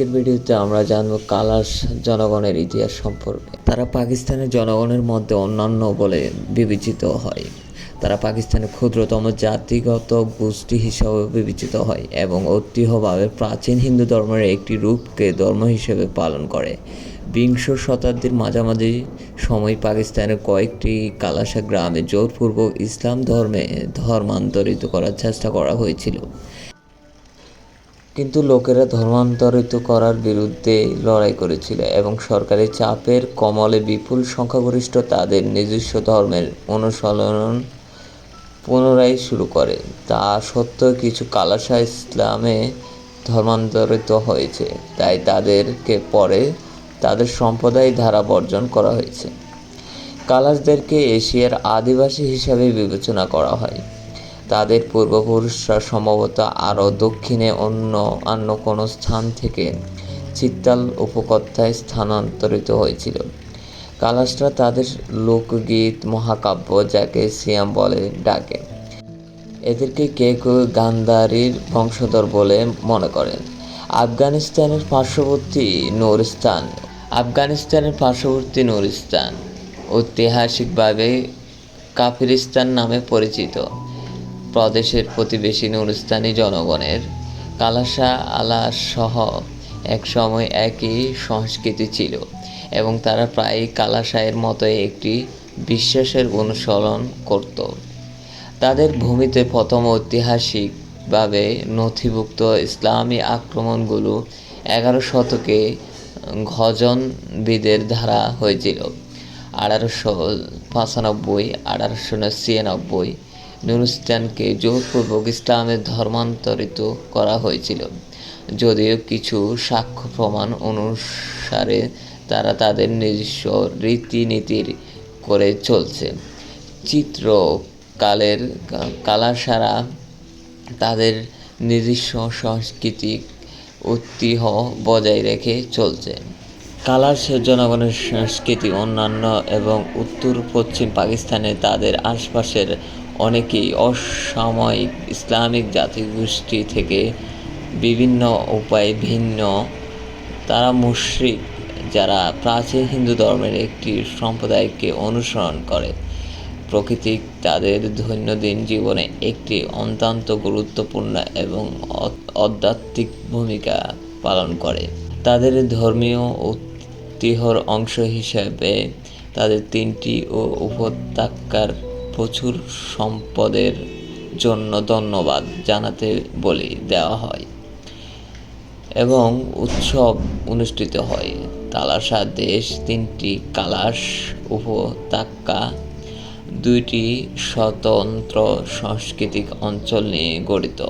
আজকের ভিডিওতে আমরা জানব কালাশ জনগণের ইতিহাস সম্পর্কে। তারা পাকিস্তানের জনগণের মধ্যে অন্যান্য বলে বিবেচিত হয়। তারা পাকিস্তানের ক্ষুদ্রতম জাতিগত গোষ্ঠী হিসাবে বিবেচিত হয় এবং ঐতিহ্যভাবে প্রাচীন হিন্দু ধর্মের একটি রূপকে ধর্ম হিসেবে পালন করে। বিংশ শতাব্দীর মাঝামাঝি সময় পাকিস্তানের কয়েকটি কালাসা গ্রামে জোরপূর্বক ইসলাম ধর্মে ধর্মান্তরিত করার চেষ্টা করা হয়েছিল। কিন্তু লোকেরা ধর্মান্তরিত করার বিরুদ্ধে লড়াই করেছিল এবং সরকারি চাপের কমলে বিপুল সংখ্যাগরিষ্ঠ তাদের নিজস্ব ধর্মের অনুসরণ পুনরায় শুরু করে। তা সত্ত্বেও কিছু কালাসা ইসলামে ধর্মান্তরিত হয়েছে, তাই তাদেরকে পরে তাদের সম্প্রদায় ধারা বর্জন করা হয়েছে। কালাসদেরকে এশিয়ার আদিবাসী হিসাবে বিবেচনা করা হয়। তাদের পূর্বপুরুষরা সম্ভবত আরও দক্ষিণে অন্য অন্য কোনো স্থান থেকে চিত্তাল উপকথায় স্থানান্তরিত হয়েছিল। কালাসরা তাদের লোকগীত মহাকাব্য যাকে সিয়াম বলে ডাকে। এদেরকে কে কেউ গান্ধারীর বংশধর বলে মনে করেন। আফগানিস্তানের পার্শ্ববর্তী নুরিস্তান। আফগানিস্তানের পার্শ্ববর্তী নুরিস্তান ঐতিহাসিকভাবে কাফিরিস্তান নামে পরিচিত। প্রদেশের প্রতিবেশী নুরস্তানি জনগণের। কালাসা আলা সহ একসময় একই সংস্কৃতি ছিল এবং তারা প্রায়ই কালাসায়ের মতো একটি বিশ্বাসের অনুসরণ করত। তাদের ভূমিতে প্রথম ঐতিহাসিকভাবে নথিভুক্ত ইসলামী আক্রমণগুলো এগারো শতকে ঘজনবিদের ধারা হয়েছিল। আঠারোশো পঁচানব্বই, আঠারোশো ছিয়ানব্বই নুরস্তানকে জোরপূর্বক ইসলামে ধর্মান্তরিত করা হয়েছিল। যদিও কিছু সাক্ষ্য প্রমাণ অনুসারে তারা তাদের নিজস্ব রীতিনীতির করে চলছে। চিত্র কালের চিত্রকালের কালাসারা তাদের নিজস্ব সাংস্কৃতিক ঐতিহ্য বজায় রেখে চলছে। কালাস জনগণের সংস্কৃতি অন্যান্য এবং উত্তর পশ্চিম পাকিস্তানে তাদের আশপাশের অনেকেই অসাময়িক ইসলামিক জাতিগোষ্ঠী থেকে বিভিন্ন উপায়ে ভিন্ন। তারা মুশরিক, যারা প্রাচীন হিন্দু ধর্মের একটি সম্প্রদায়কে অনুসরণ করে। প্রকৃতি তাদের দৈনন্দিন জীবনে একটি অত্যন্ত গুরুত্বপূর্ণ এবং আধ্যাত্মিক ভূমিকা পালন করে। তাদের ধর্মীয় ঐতিহ্যর অংশ হিসেবে তাদের তিনটি ও উপত্যকার প্রচুর সম্পদের জন্য ধন্যবাদ জানাতে বলি দেওয়া হয় এবং উৎসব অনুষ্ঠিত হয়। তালাশা দেশ, তিনটি কালাশ উপত্যকা, দুইটি স্বতন্ত্র সাংস্কৃতিক অঞ্চল নিয়ে গঠিত।